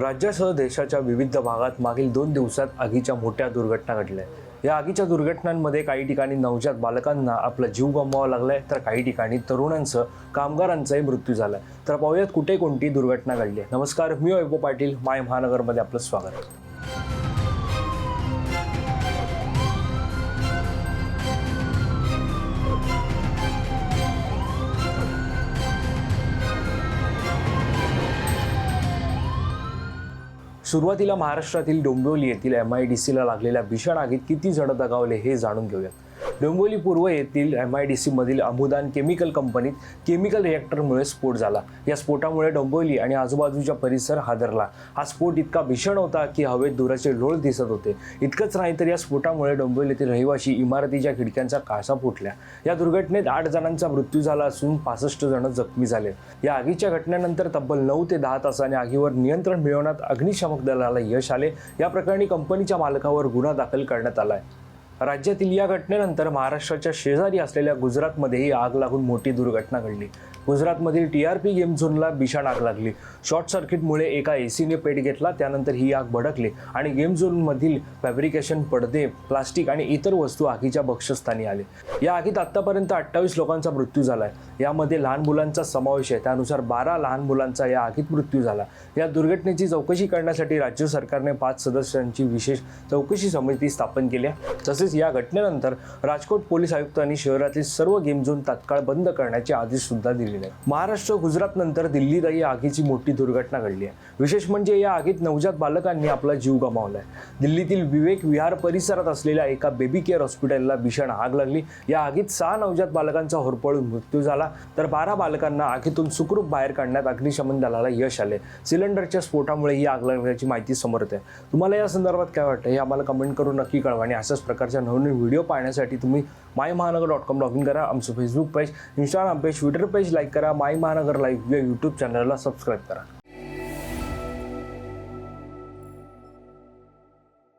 राज्यासह देशाच्या विविध भागात मागील दोन दिवसात आगीच्या मोठ्या दुर्घटना घडल्या. या आगीच्या दुर्घटनांमध्ये काही ठिकाणी नवजात बालकांना आपला जीव गमवावा लागलाय तर काही ठिकाणी तरुणांसह कामगारांचाही मृत्यू झालाय. तर पाहुयात कुठे कोणती दुर्घटना घडली नमस्कार मी वैभव पाटील माय महानगरमध्ये आपलं स्वागत. सुरुवातीला महाराष्ट्रातील डोंबिवली येथील एम आय डी सीला लागलेल्या भीषण आगीत किती जण दगावले हे जाणून घेऊयात. डोंबिवली पूर्व येथील एम आय डी सीमधील अमुदान केमिकल कंपनीत केमिकल रिॲक्टरमुळे स्फोट झाला. या स्फोटामुळे डोंबिवली आणि आजूबाजूचा परिसर हादरला. हा स्फोट इतका भीषण होता की हवेत धुराचे लोळ दिसत होते. इतकंच नाही तर या स्फोटामुळे डोंबिवलीतील रहिवाशी इमारतीच्या खिडक्यांचा कासा फुटल्या. या दुर्घटनेत आठ जणांचा मृत्यू झाला असून पासष्ट जण जखमी झाले. या आगीच्या घटनेनंतर तब्बल नऊ ते दहा तासाने आगीवर नियंत्रण मिळवण्यात अग्निशामक दलाला यश आले. या प्रकरणी कंपनीच्या मालकावर गुन्हा दाखल करण्यात आला आहे राज्यातील या घटनेनंतर महाराष्ट्राच्या शेजारी असलेल्या गुजरातमध्येही आग लागून मोठी दुर्घटना घडली. गुजरातमधील टी आर पी गेम झोनला भीषण आग लागली. शॉर्ट सर्किटमुळे एका एसीने पेट घेतला त्यानंतर ही आग भडकली आणि गेम झोनमधील फॅब्रिकेशन पडदे प्लास्टिक आणि इतर वस्तू आगीच्या बक्षस्थानी आले. या आगीत आत्तापर्यंत अठ्ठावीस लोकांचा मृत्यू झाला आहे यामध्ये लहान मुलांचा समावेश आहे. त्यानुसार बारा लहान मुलांचा या आगीत मृत्यू झाला. या दुर्घटनेची चौकशी करण्यासाठी राज्य सरकारने पाच सदस्यांची विशेष चौकशी समिती स्थापन केली आहे. तसेच या घटनेनंतर राजकोट पोलीस आयुक्तांनी शहरातील सर्व गेम झोन तात्काळ बंद करण्याचे आदेश सुद्धा दिलेले आहेत. महाराष्ट्र गुजरात नंतर दिल्लीतही आगीची मोठी दुर्घटना घडली आहे. विशेष म्हणजे या आगीत नवजात बालकांनी आपला जीव गमावलाय. दिल्लीतील विवेक विहार परिसरात असलेल्या एका बेबी केअर हॉस्पिटलला भीषण आग लागली. या आगीत सहा नवजात बालकांचा होरपळून मृत्यू झाला. तर बारा बालकांना आगीतून सुखरूप बाहेर काढण्यात अग्निशमन दलाला यश आले सिलेंडरच्या स्फोटामुळे ही आग लागल्याची माहिती समोर येते. तुम्हाला या संदर्भात काय वाटतं हे आम्हाला कमेंट करून नक्की कळवा आणि अशाच प्रकारच्या नवनवीन व्हिडिओ पाहण्यासाठी तुम्ही माय महानगर डॉट कॉम लॉग इन करा. आमचं Facebook page Instagram page Twitter page like करा. माय महानगर लाईव्ह या यूट्यूब चॅनलला सबस्क्राईब करा.